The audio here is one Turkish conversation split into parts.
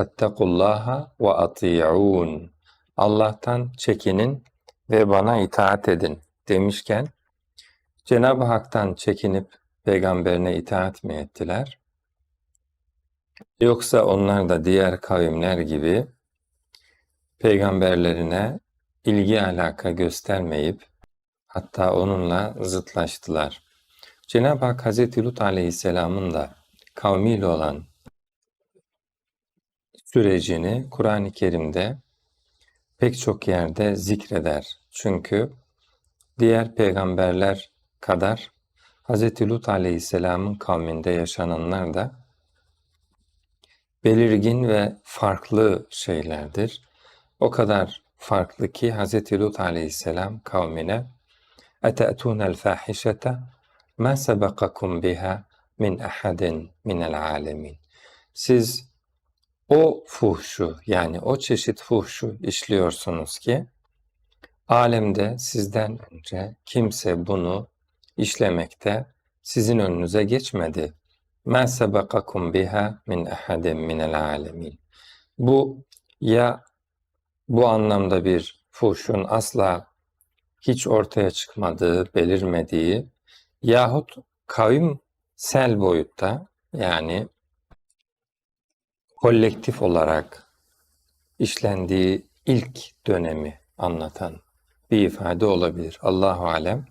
Fettekullaha ve ati'un. Allah'tan çekinin ve bana itaat edin demişken Cenab-ı Hak'tan çekinip peygamberine itaat mi ettiler? Yoksa onlar da diğer kavimler gibi peygamberlerine ilgi alaka göstermeyip hatta onunla zıtlaştılar. Cenab-ı Hak Hazreti Lut Aleyhisselam'ın da kavmiyle olan sürecini Kur'an-ı Kerim'de pek çok yerde zikreder. Çünkü diğer peygamberler kadar Hz. Lut Aleyhisselam'ın kavminde yaşananlar da belirgin ve farklı şeylerdir. O kadar farklı ki Hz. Lut Aleyhisselam kavmine اَتَأْتُونَ الْفَاحِشَةَ مَا سَبَقَكُمْ بِهَا min ahadin minel alemin. Siz o fuhşu yani o çeşit fuhşu işliyorsunuz ki alemde sizden önce kimse bunu işlemekte sizin önünüze geçmedi. مَا سَبَقَكُمْ بِهَا min ahadin minel alemin. Bu ya bu anlamda bir fuhşun asla hiç ortaya çıkmadığı, belirmediği yahut kavimsel boyutta yani kolektif olarak işlendiği ilk dönemi anlatan bir ifade olabilir. Allahu alem.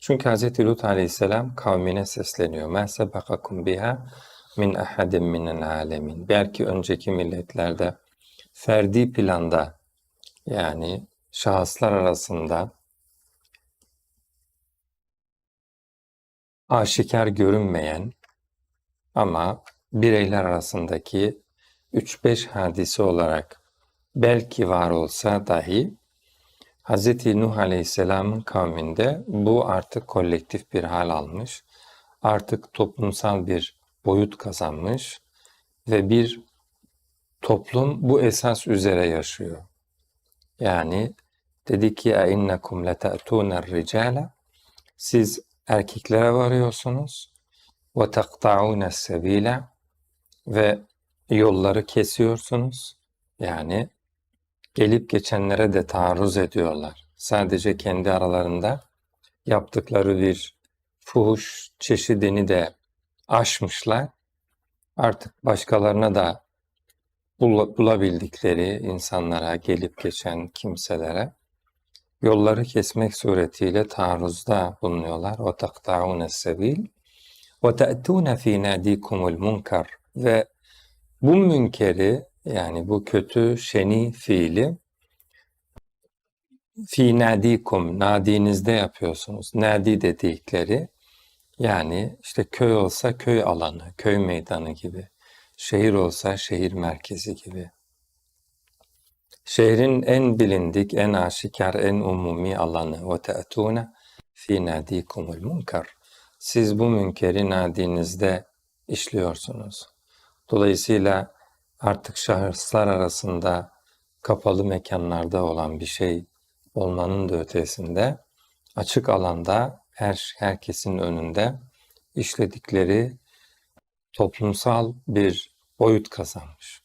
Çünkü Hz. Lut aleyhisselam kavmine sesleniyor. مَا سَبَقَكُمْ biha min ahadin minel alemin. Belki önceki milletlerde ferdi planda yani şahıslar arasında aşikar görünmeyen ama bireyler arasındaki 3-5 hadise olarak belki var olsa dahi Hz. Nuh Aleyhisselam'ın kavminde bu artık kolektif bir hal almış. Artık toplumsal bir boyut kazanmış ve bir toplum bu esas üzere yaşıyor. Yani dedi ki اَاِنَّكُمْ لَتَأْتُونَ الرِّجَالَ Siz erkeklere varıyorsunuz. وَتَقْطَعُونَ السَّب۪يلَ Ve yolları kesiyorsunuz. Yani gelip geçenlere de taarruz ediyorlar. Sadece kendi aralarında yaptıkları bir fuhuş çeşidini de aşmışlar. Artık başkalarına da bulabildikleri insanlara, gelip geçen kimselere yolları kesmek suretiyle taarruzda bulunuyorlar. O taktaun sebil ve te'tun fi nadikumul ve bu münkeri yani bu kötü şeni fiili fi nadikum nadinizde yapıyorsunuz. Nadi dedikleri yani işte köy olsa köy alanı, köy meydanı gibi. Şehir olsa şehir merkezi gibi. Şehrin en bilindik, en aşikar, en umumi alanı ve te'tûne fi nadikumul munkar. Siz bu münkeri nadinizde işliyorsunuz. Dolayısıyla artık şahıslar arasında kapalı mekanlarda olan bir şey olmanın da ötesinde açık alanda her herkesin önünde işledikleri toplumsal bir boyut kazanmış.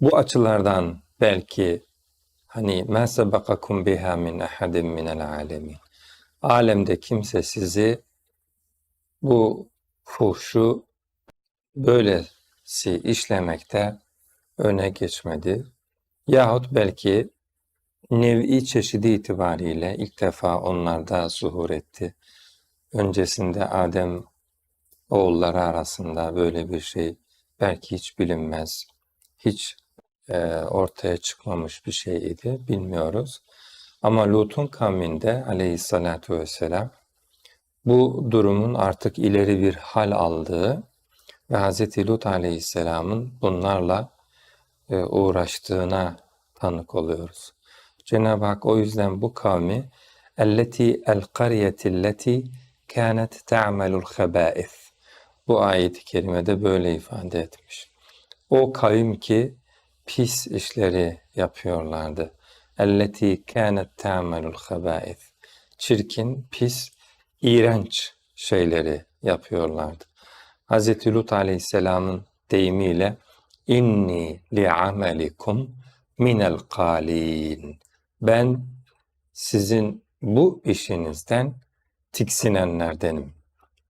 Bu açılardan belki hani men sebakakum biha min ahadin minel alemin. Alemde kimse sizi bu fuhşu böylesi işlemekte öne geçmedi. Yahut belki nev'i çeşidi itibariyle ilk defa onlarda zuhur etti. Öncesinde Adem oğulları arasında böyle bir şey belki hiç bilinmez, hiç e, ortaya çıkmamış bir şeydi, bilmiyoruz. Ama Lut'un kavminde aleyhissalatu vesselam bu durumun artık ileri bir hal aldığı ve Hz. Lut aleyhisselamın bunlarla e, uğraştığına tanık oluyoruz. Cenab-ı Hak o yüzden bu kavmi elleti el qaryetilleti kânet te'amelul habâith bu ayet-i kerimede böyle ifade etmiş. O kavim ki pis işleri yapıyorlardı. Elleti kânet te'amelul habâith çirkin, pis, iğrenç şeyleri yapıyorlardı. Hz. Lut aleyhisselamın deyimiyle inni li'amelikum minel qalin. Ben sizin bu işinizden tiksinenlerdenim.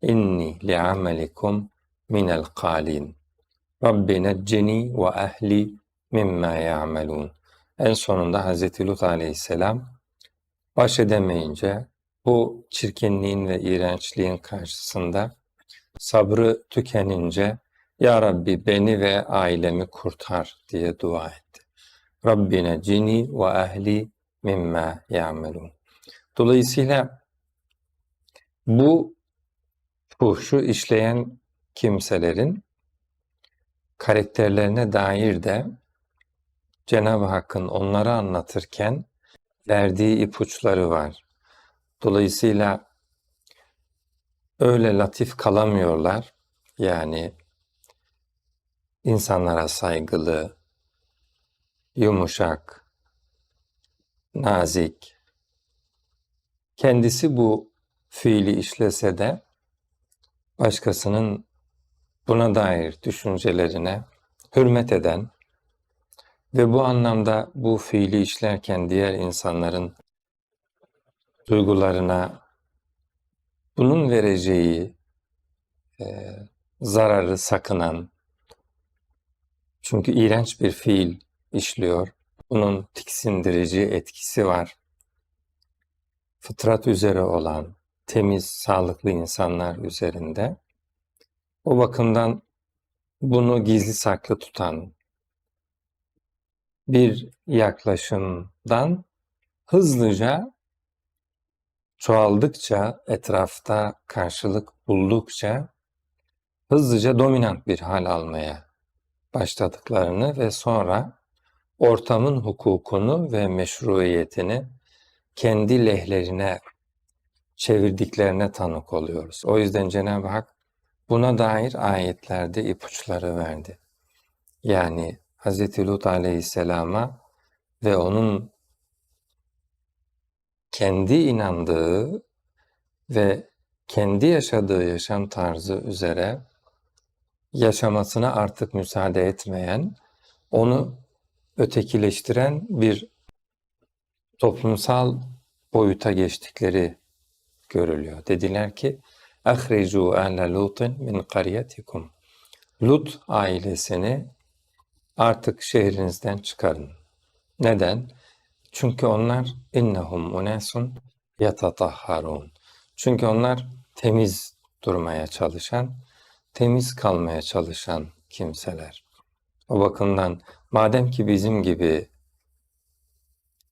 İnni li'amelikum minel qalin. Rabbi neccini ve ehli mimma ya'melun. En sonunda Hz. Lut aleyhisselam baş edemeyince bu çirkinliğin ve iğrençliğin karşısında sabrı tükenince Ya Rabbi beni ve ailemi kurtar diye dua etti. Rabbine cini ve ehli mimma ya'melun. Dolayısıyla bu fuhşu işleyen kimselerin karakterlerine dair de Cenab-ı Hakk'ın onları anlatırken verdiği ipuçları var. Dolayısıyla öyle latif kalamıyorlar. Yani insanlara saygılı, yumuşak, nazik. Kendisi bu fiili işlese de başkasının buna dair düşüncelerine hürmet eden ve bu anlamda bu fiili işlerken diğer insanların duygularına bunun vereceği e, zararı sakınan, çünkü iğrenç bir fiil işliyor, bunun tiksindirici etkisi var. Fıtrat üzere olan, temiz, sağlıklı insanlar üzerinde. O bakımdan bunu gizli saklı tutan bir yaklaşımdan hızlıca çoğaldıkça, etrafta karşılık buldukça hızlıca dominant bir hal almaya başladıklarını ve sonra ortamın hukukunu ve meşruiyetini kendi lehlerine çevirdiklerine tanık oluyoruz. O yüzden Cenab-ı Hak buna dair ayetlerde ipuçları verdi. Yani Hz. Lut aleyhisselama ve onun kendi inandığı ve kendi yaşadığı yaşam tarzı üzere yaşamasına artık müsaade etmeyen, onu ötekileştiren bir toplumsal boyuta geçtikleri görülüyor. Dediler ki, اَخْرِجُوا اَهْلَ لُوطٍ مِنْ قَرْيَتِكُمْ Lut ailesini artık şehrinizden çıkarın. Neden? Çünkü onlar innehum unesun yatatahharun. Çünkü onlar temiz durmaya çalışan, temiz kalmaya çalışan kimseler. O bakımdan madem ki bizim gibi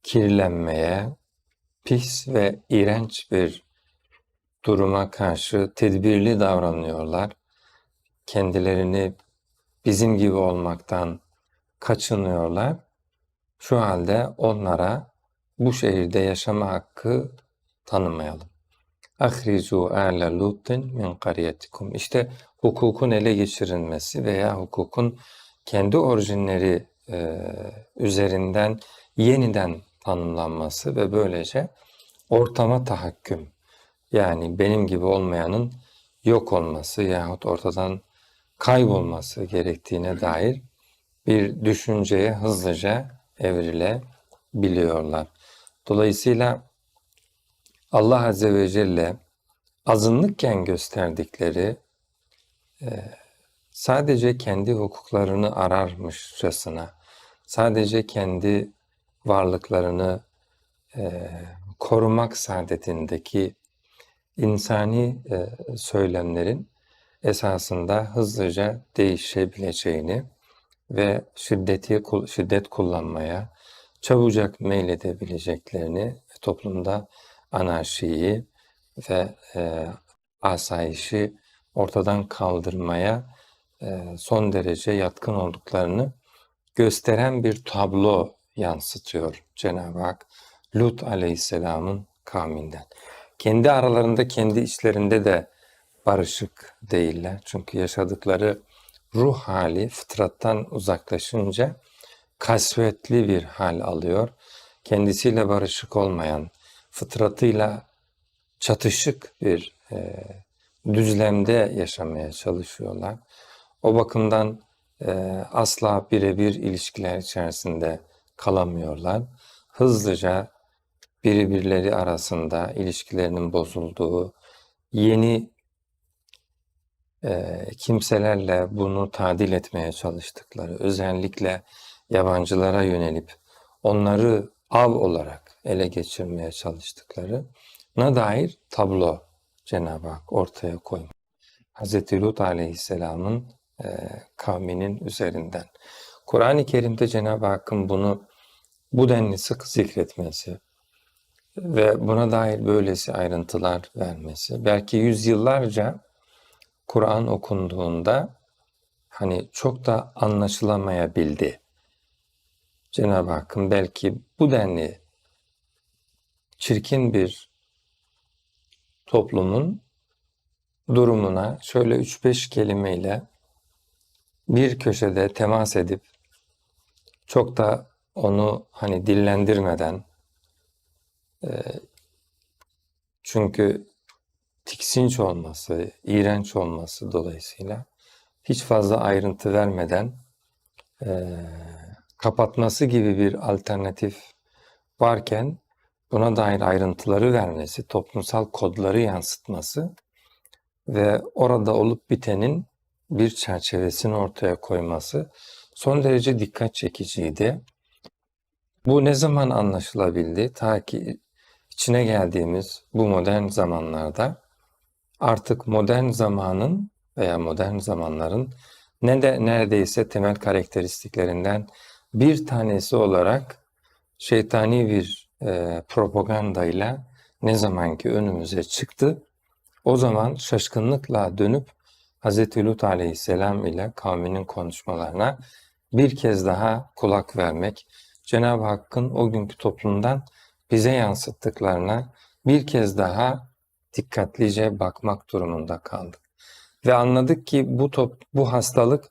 kirlenmeye, pis ve iğrenç bir duruma karşı tedbirli davranıyorlar, kendilerini bizim gibi olmaktan kaçınıyorlar. Şu halde onlara bu şehirde yaşama hakkı tanımayalım. Ahrizu a'le lutin min qaryetikum. İşte hukukun ele geçirilmesi veya hukukun kendi orijinleri e, üzerinden yeniden tanımlanması ve böylece ortama tahakküm yani benim gibi olmayanın yok olması yahut ortadan kaybolması gerektiğine dair bir düşünceye hızlıca evrilebiliyorlar. Dolayısıyla Allah Azze ve Celle azınlıkken gösterdikleri e, sadece kendi hukuklarını ararmışçasına, sadece kendi varlıklarını e, korumak saadetindeki insani e, söylemlerin esasında hızlıca değişebileceğini ve şiddeti şiddet kullanmaya çabucak meyledebileceklerini ve toplumda anarşiyi ve e, asayişi ortadan kaldırmaya e, son derece yatkın olduklarını gösteren bir tablo yansıtıyor Cenab-ı Hak Lut aleyhisselamın kavminden. Kendi aralarında, kendi içlerinde de barışık değiller. Çünkü yaşadıkları ruh hali fıtrattan uzaklaşınca kasvetli bir hal alıyor. Kendisiyle barışık olmayan, fıtratıyla çatışık bir e, düzlemde yaşamaya çalışıyorlar. O bakımdan e, asla birebir ilişkiler içerisinde kalamıyorlar. Hızlıca birbirleri arasında ilişkilerinin bozulduğu, yeni e, kimselerle bunu tadil etmeye çalıştıkları, özellikle yabancılara yönelip onları av olarak ele geçirmeye çalıştıklarına dair tablo Cenab-ı Hak ortaya koymuş. Hz. Lut Aleyhisselam'ın e, kavminin üzerinden. Kur'an-ı Kerim'de Cenab-ı Hakk'ın bunu bu denli sık zikretmesi ve buna dair böylesi ayrıntılar vermesi, belki yüzyıllarca Kur'an okunduğunda hani çok da anlaşılamayabildi. Cenab-ı Hakk'ın belki bu denli çirkin bir toplumun durumuna şöyle 3-5 kelimeyle bir köşede temas edip çok da onu hani dillendirmeden çünkü tiksinç olması, iğrenç olması dolayısıyla hiç fazla ayrıntı vermeden e, kapatması gibi bir alternatif varken buna dair ayrıntıları vermesi, toplumsal kodları yansıtması ve orada olup bitenin bir çerçevesini ortaya koyması son derece dikkat çekiciydi. Bu ne zaman anlaşılabildi? Ta ki içine geldiğimiz bu modern zamanlarda artık modern zamanın veya modern zamanların ne de neredeyse temel karakteristiklerinden bir tanesi olarak şeytani bir e, propagandayla ne zamanki önümüze çıktı, o zaman şaşkınlıkla dönüp Hz. Lut aleyhisselam ile kavminin konuşmalarına bir kez daha kulak vermek, Cenab-ı Hakk'ın o günkü toplumdan bize yansıttıklarına bir kez daha dikkatlice bakmak durumunda kaldık. Ve anladık ki bu top, bu hastalık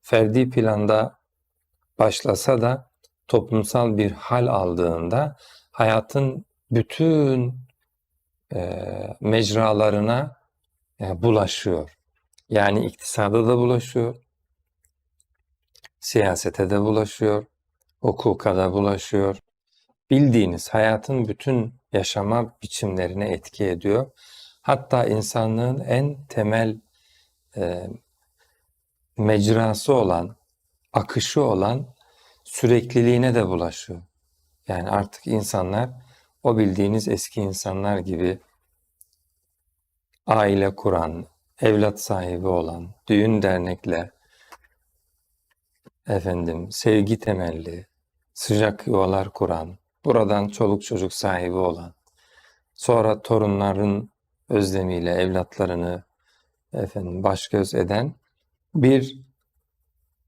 ferdi planda başlasa da toplumsal bir hal aldığında hayatın bütün e, mecralarına e, bulaşıyor. Yani iktisada da bulaşıyor, siyasete de bulaşıyor, hukuka da bulaşıyor. Bildiğiniz hayatın bütün yaşama biçimlerine etki ediyor. Hatta insanlığın en temel e, mecrası olan, akışı olan sürekliliğine de bulaşıyor. Yani artık insanlar o bildiğiniz eski insanlar gibi aile kuran, evlat sahibi olan, düğün dernekle, efendim sevgi temelli, sıcak yuvalar kuran, buradan çoluk çocuk sahibi olan, sonra torunların özlemiyle evlatlarını efendim baş göz eden bir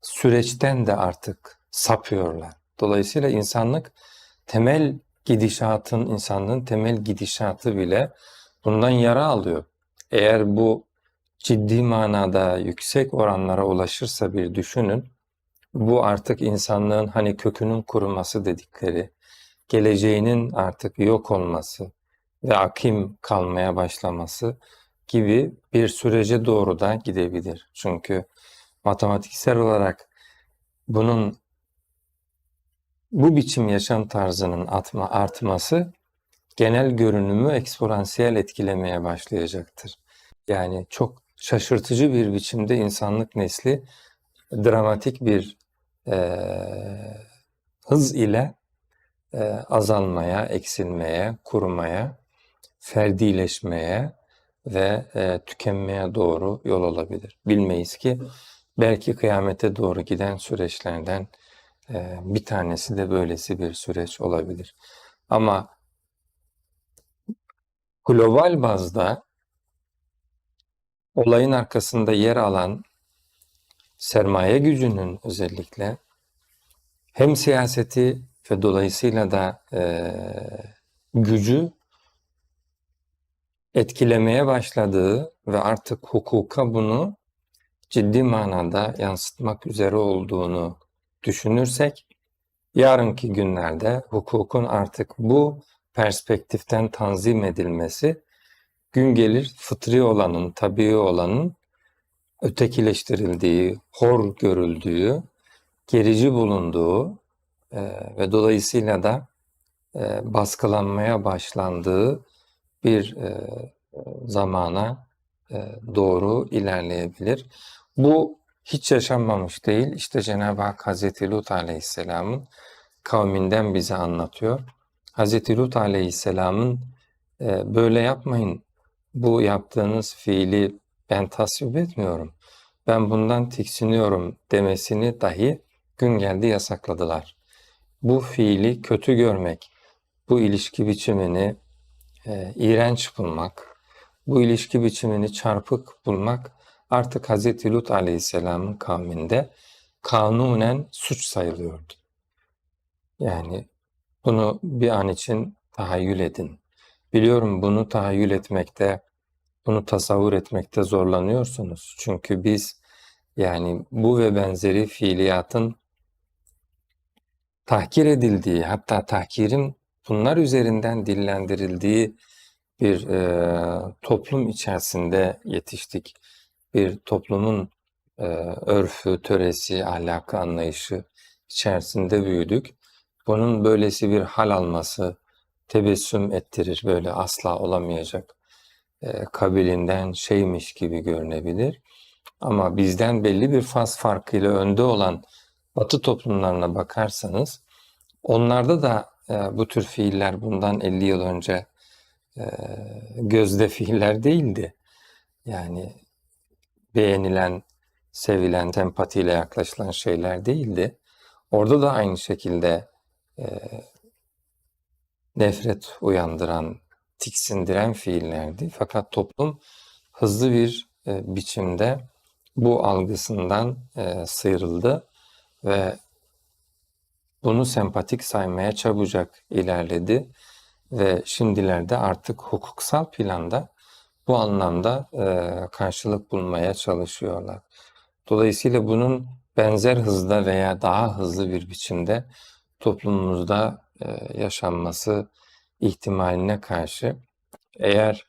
süreçten de artık sapıyorlar. Dolayısıyla insanlık temel gidişatın, insanlığın temel gidişatı bile bundan yara alıyor. Eğer bu ciddi manada yüksek oranlara ulaşırsa bir düşünün, bu artık insanlığın hani kökünün kuruması dedikleri, geleceğinin artık yok olması ve akim kalmaya başlaması gibi bir sürece doğru da gidebilir. Çünkü matematiksel olarak bunun bu biçim yaşam tarzının atma, artması genel görünümü eksponansiyel etkilemeye başlayacaktır. Yani çok şaşırtıcı bir biçimde insanlık nesli dramatik bir e, hız ile azalmaya, eksilmeye, kurumaya, ferdileşmeye ve e, tükenmeye doğru yol olabilir. Bilmeyiz ki belki kıyamete doğru giden süreçlerden e, bir tanesi de böylesi bir süreç olabilir. Ama global bazda olayın arkasında yer alan sermaye gücünün özellikle hem siyaseti ve dolayısıyla da e, gücü etkilemeye başladığı ve artık hukuka bunu ciddi manada yansıtmak üzere olduğunu düşünürsek, yarınki günlerde hukukun artık bu perspektiften tanzim edilmesi gün gelir fıtri olanın, tabii olanın ötekileştirildiği, hor görüldüğü, gerici bulunduğu e, ve dolayısıyla da e, baskılanmaya başlandığı bir e, zamana e, doğru ilerleyebilir. Bu hiç yaşanmamış değil. İşte Cenab-ı Hak Hazreti Lut Aleyhisselam'ın kavminden bize anlatıyor. Hazreti Lut Aleyhisselam'ın e, böyle yapmayın, bu yaptığınız fiili ben tasvip etmiyorum, ben bundan tiksiniyorum demesini dahi gün geldi yasakladılar. Bu fiili kötü görmek, bu ilişki biçimini e, iğrenç bulmak, bu ilişki biçimini çarpık bulmak artık Hz. Lut Aleyhisselam'ın kavminde kanunen suç sayılıyordu. Yani bunu bir an için tahayyül edin. Biliyorum bunu tahayyül etmekte, bunu tasavvur etmekte zorlanıyorsunuz. Çünkü biz yani bu ve benzeri fiiliyatın tahkir edildiği, hatta tahkirin bunlar üzerinden dillendirildiği bir e, toplum içerisinde yetiştik. Bir toplumun e, örfü, töresi, ahlakı, anlayışı içerisinde büyüdük. Bunun böylesi bir hal alması tebessüm ettirir, böyle asla olamayacak e, kabilinden şeymiş gibi görünebilir. Ama bizden belli bir faz farkıyla önde olan Batı toplumlarına bakarsanız onlarda da e, bu tür fiiller bundan 50 yıl önce e, gözde fiiller değildi. Yani beğenilen, sevilen, empatiyle yaklaşılan şeyler değildi. Orada da aynı şekilde e, nefret uyandıran, tiksindiren fiillerdi. Fakat toplum hızlı bir e, biçimde bu algısından e, sıyrıldı ve bunu sempatik saymaya çabucak ilerledi ve şimdilerde artık hukuksal planda bu anlamda e, karşılık bulmaya çalışıyorlar. Dolayısıyla bunun benzer hızda veya daha hızlı bir biçimde toplumumuzda e, yaşanması ihtimaline karşı eğer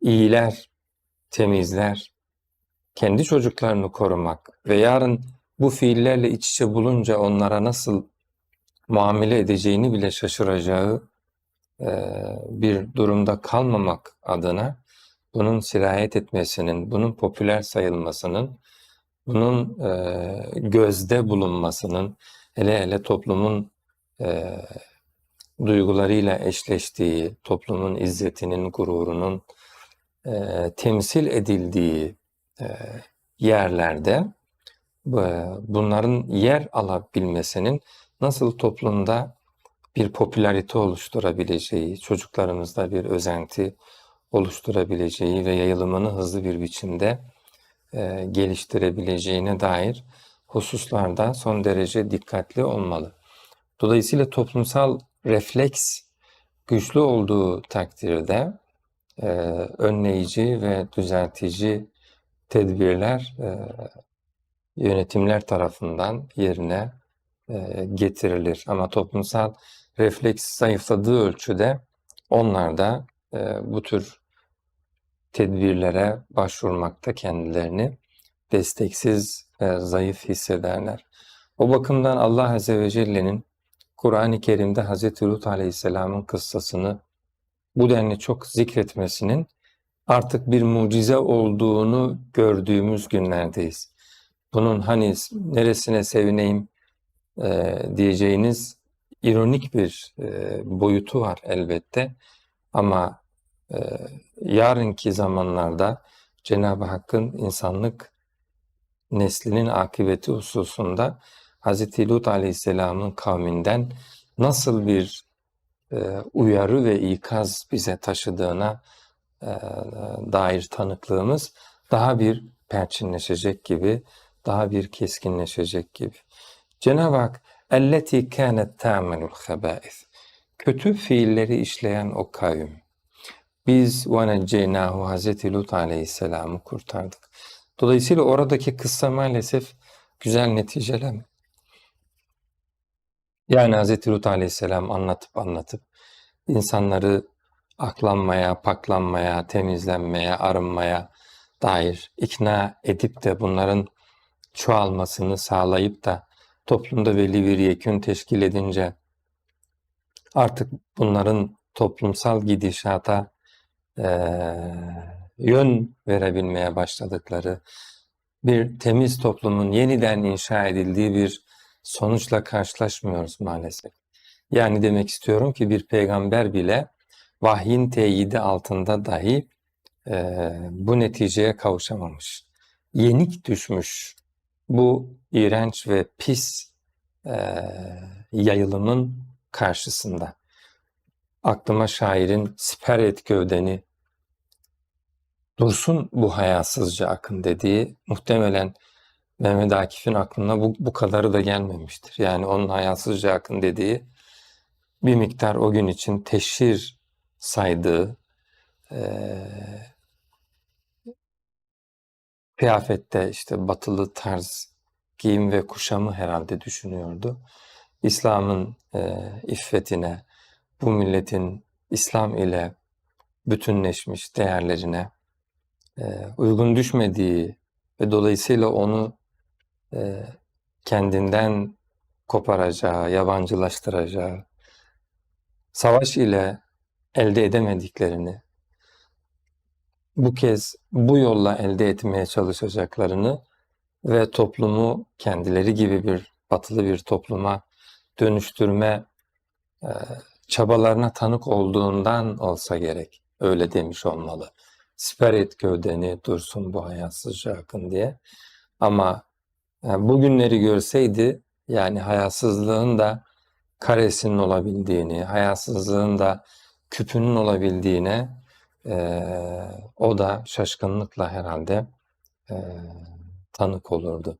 iyiler, temizler, kendi çocuklarını korumak ve yarın bu fiillerle iç içe bulunca onlara nasıl muamele edeceğini bile şaşıracağı e, bir durumda kalmamak adına bunun sirayet etmesinin, bunun popüler sayılmasının, bunun e, gözde bulunmasının, hele hele toplumun e, duygularıyla eşleştiği, toplumun izzetinin, gururunun temsil edildiği yerlerde bunların yer alabilmesinin nasıl toplumda bir popülarite oluşturabileceği, çocuklarımızda bir özenti oluşturabileceği ve yayılımını hızlı bir biçimde geliştirebileceğine dair hususlarda son derece dikkatli olmalı. Dolayısıyla toplumsal refleks güçlü olduğu takdirde önleyici ve düzeltici tedbirler yönetimler tarafından yerine e, getirilir. Ama toplumsal refleks zayıfladığı ölçüde onlar da e, bu tür tedbirlere başvurmakta kendilerini desteksiz ve zayıf hissederler. O bakımdan Allah Azze ve Celle'nin Kur'an-ı Kerim'de Hz. Lut Aleyhisselam'ın kıssasını bu denli çok zikretmesinin artık bir mucize olduğunu gördüğümüz günlerdeyiz. Bunun hani neresine sevineyim e, diyeceğiniz ironik bir e, boyutu var elbette. Ama e, yarınki zamanlarda Cenab-ı Hakk'ın insanlık neslinin akıbeti hususunda Hz. Lut Aleyhisselam'ın kavminden nasıl bir e, uyarı ve ikaz bize taşıdığına e, dair tanıklığımız daha bir perçinleşecek gibi, daha bir keskinleşecek gibi. Cenab-ı Hak elleti kânet ta'melul habâith. Kötü fiilleri işleyen o kavim. Biz ve neceynahu Hazreti Lut aleyhisselamı kurtardık. Dolayısıyla oradaki kıssa maalesef güzel neticeleme. Yani Hz. Lut aleyhisselam anlatıp anlatıp insanları aklanmaya, paklanmaya, temizlenmeye, arınmaya dair ikna edip de bunların çoğalmasını sağlayıp da toplumda belli bir yekün teşkil edince artık bunların toplumsal gidişata eee, yön verebilmeye başladıkları bir temiz toplumun yeniden inşa edildiği bir sonuçla karşılaşmıyoruz maalesef. Yani demek istiyorum ki bir peygamber bile vahyin teyidi altında dahi eee, bu neticeye kavuşamamış. Yenik düşmüş bu iğrenç ve pis eee, yayılımın karşısında. Aklıma şairin siper et gövdeni dursun bu hayasızca akın dediği muhtemelen Mehmet Akif'in aklına bu, bu kadarı da gelmemiştir. Yani onun hayasızca akın dediği bir miktar o gün için teşhir saydığı eee kıyafette işte batılı tarz giyim ve kuşamı herhalde düşünüyordu. İslam'ın eee, iffetine, bu milletin İslam ile bütünleşmiş değerlerine eee, uygun düşmediği ve dolayısıyla onu eee, kendinden koparacağı, yabancılaştıracağı, savaş ile elde edemediklerini, bu kez bu yolla elde etmeye çalışacaklarını ve toplumu kendileri gibi bir batılı bir topluma dönüştürme eee, çabalarına tanık olduğundan olsa gerek. Öyle demiş olmalı. Siper et gövdeni dursun bu hayasızca akın diye. Ama e, bugünleri görseydi yani hayasızlığın da karesinin olabildiğini, hayasızlığın da küpünün olabildiğine eee, o da şaşkınlıkla herhalde eee, tanık olurdu.